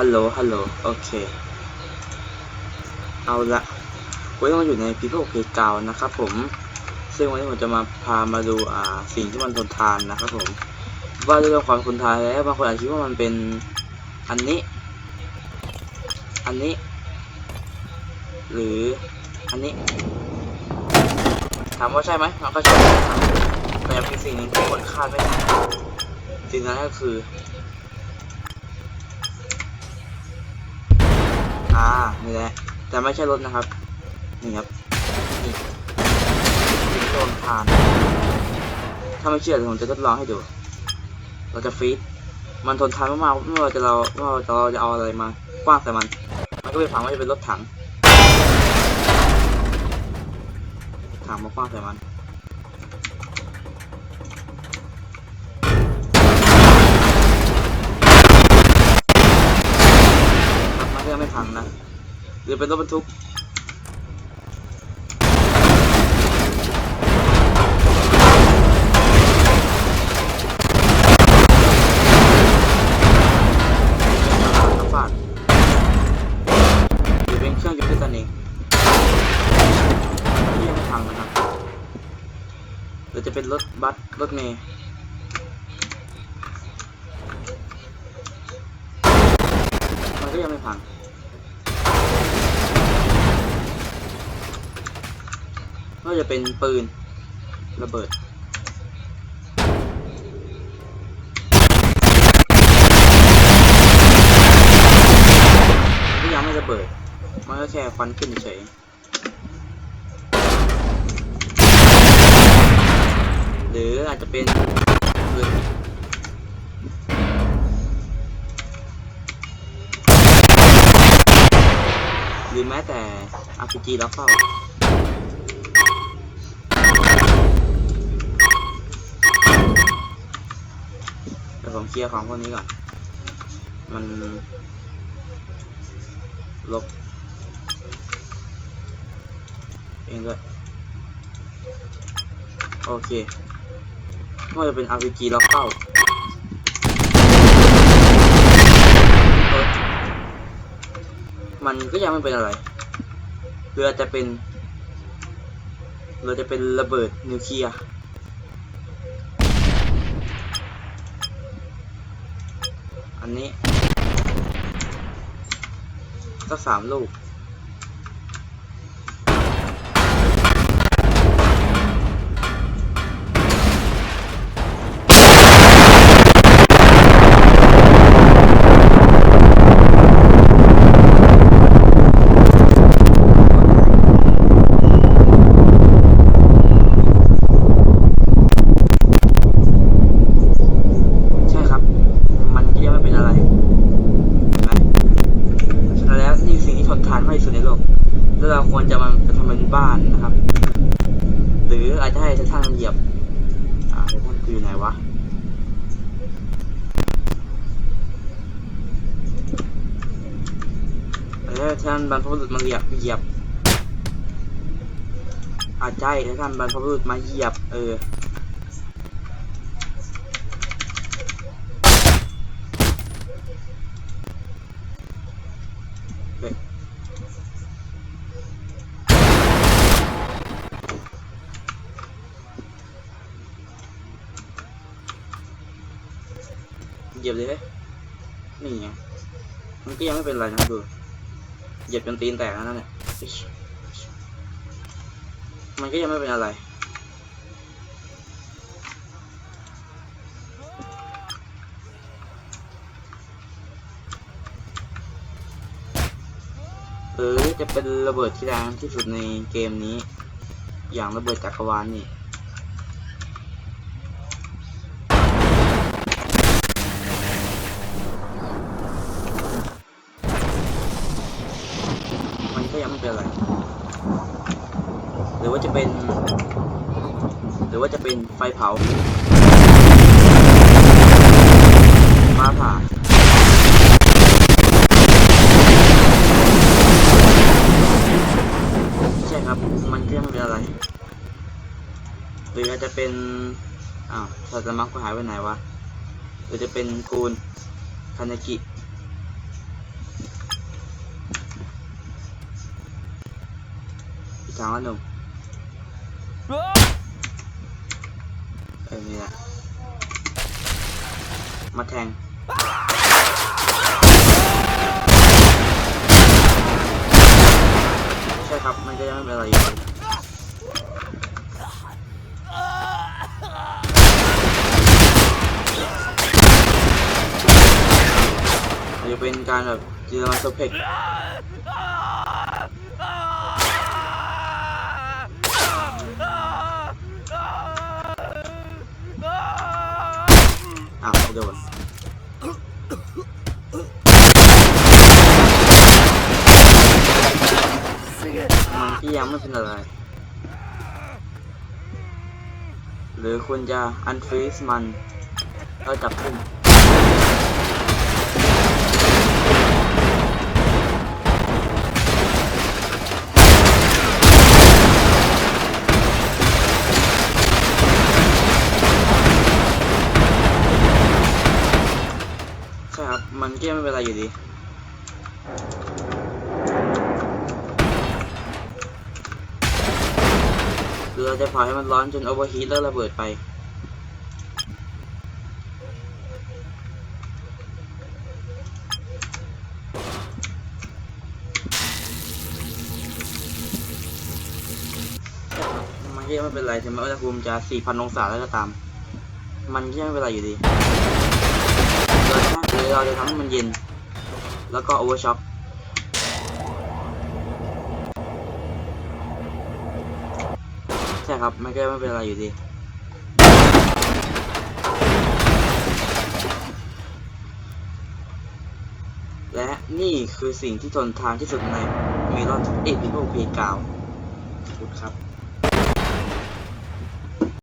ฮัลโหล ฮัลโหล โอเค เอาละวันนี้เราอยู่ใน People Playground นะครับผม ซึ่งวันนี้ผมจะมาพามาดูอ่าสิ่งที่มันทนทานนะครับผม ว่าด้วยเรื่องความทนทานแล้วบางคนอาจคิดว่ามันเป็นอันนี้ อันนี้ หรืออันนี้ ถามว่าใช่ไหมมันก็ใช่นะครับแต่ยังมีสิ่งหนึ่งที่คนคาดไม่ถึงสิ่งนั้นก็คือ อ่านี่แหละแต่ไม่ใช่รถนะครับนี่ครับนี่สิ่งที่โดนทาน ถ้าไม่เชื่อผมจะทดลองให้ดู เราจะฟีดมันทนทานมากๆไม่ว่าจะเราไม่ว่าจะเราจะเอาอะไรมาคว้างใส่มัน มันก็ไปฝังว่าจะเป็นรถถังถังมาคว้างใส่มัน ครังนะ หรือเป็นรถบรรทุกหรือเป็นเครื่องยนต์ด้วเองยังไม่พังนะครับหรือจะเป็นรถบัสรถเมล์มันก็ยังไม่พัง ก็จะเป็นปืนระเบิดมันก็ยังไม่ระเบิด มันก็แค่ควันขึ้นเฉยหรืออาจจะเป็นปืนหรือแม้แต่ RPG แล้วเข้า เคลียร์ของพวกนี้ก่อน มันลบเองด้วยโอเคไม่ว่าจะเป็น RPG ล็อกเข้าออมันก็ยังไม่เป็นอะไรหรือจะเป็นหรือจะเป็นระเบิดนิวเคลียร์ อันนี้ก็สามลูก ใช่ครับ มันก็ยังไม่เป็นอะไร เห็นไหมฉะนั้นแล้วนี่คือสิ่ง ทนทานมากที่สุดในโลก แล้วเราควรจะมันจะทำเป็นบ้านนะครับ หรืออาจจะให้ไททันมันเหยียบ อ่าไททันคืออยู่ไหนวะเออไททันบรรพบุรุษมันเหยียบเหยียบอาจจะให้ททันบรรพบุรุษมาเหยียบ เออ ยียบเลยเฮ้ยนี่ไงมันก็ยังไม่เป็นไรนะดูเหยียบจนตีนแตกแล้วนั่นเนี่ยมันก็ยังไม่เป็นอะไรหรือจะเป็นระเบิดที่แรงที่สุดในเกมนี้ อย่างระเบิดจักรวาลนี่ มันเป็นอะไร หรือว่าจะเป็น หรือว่าจะเป็นไฟเผาฟ้าผ่าใช่ครับ มันก็ยังไม่เป็นอะไร หรืออาจจะเป็น อ้าวซาตามักก็หายไปไหนวะ หรือจะเป็นกูนคานากิ ทางว่าหนุ่มเออนี่แหละมาแทงใช่ครับ มันก็ยังไม่เป็นอะไรอยู่จะเป็นการแบบจีนมาสเปก อ้วไม่โดนมันที่ยังไม่เป็นอะไร หรือคุณจะอันฟรีสมันแล้วจับขึ้น ครับมันก็ยังไม่เป็นไรอยู่ดีหรือเราจะปล่อยให้มันร้อนจนโอเวอร์ฮีทแล้วระเบิดไป มันก็ยังไม่เป็นไรถึงแม้อุณหภูมิจะ 4,000 องศาแล้วก็ตาม มันก็ยังไม่เป็นไรอยู่ดี เราจะหรือเราจะทำให้มันเย็น แล้วก็โอเวอร์ช็อคใช่ครับ มันก็ไม่เป็นไรอยู่ดี และนี่คือสิ่งที่ทนทานที่สุดในเมลอนเอพิโ p เพกาวขอบคุณครับ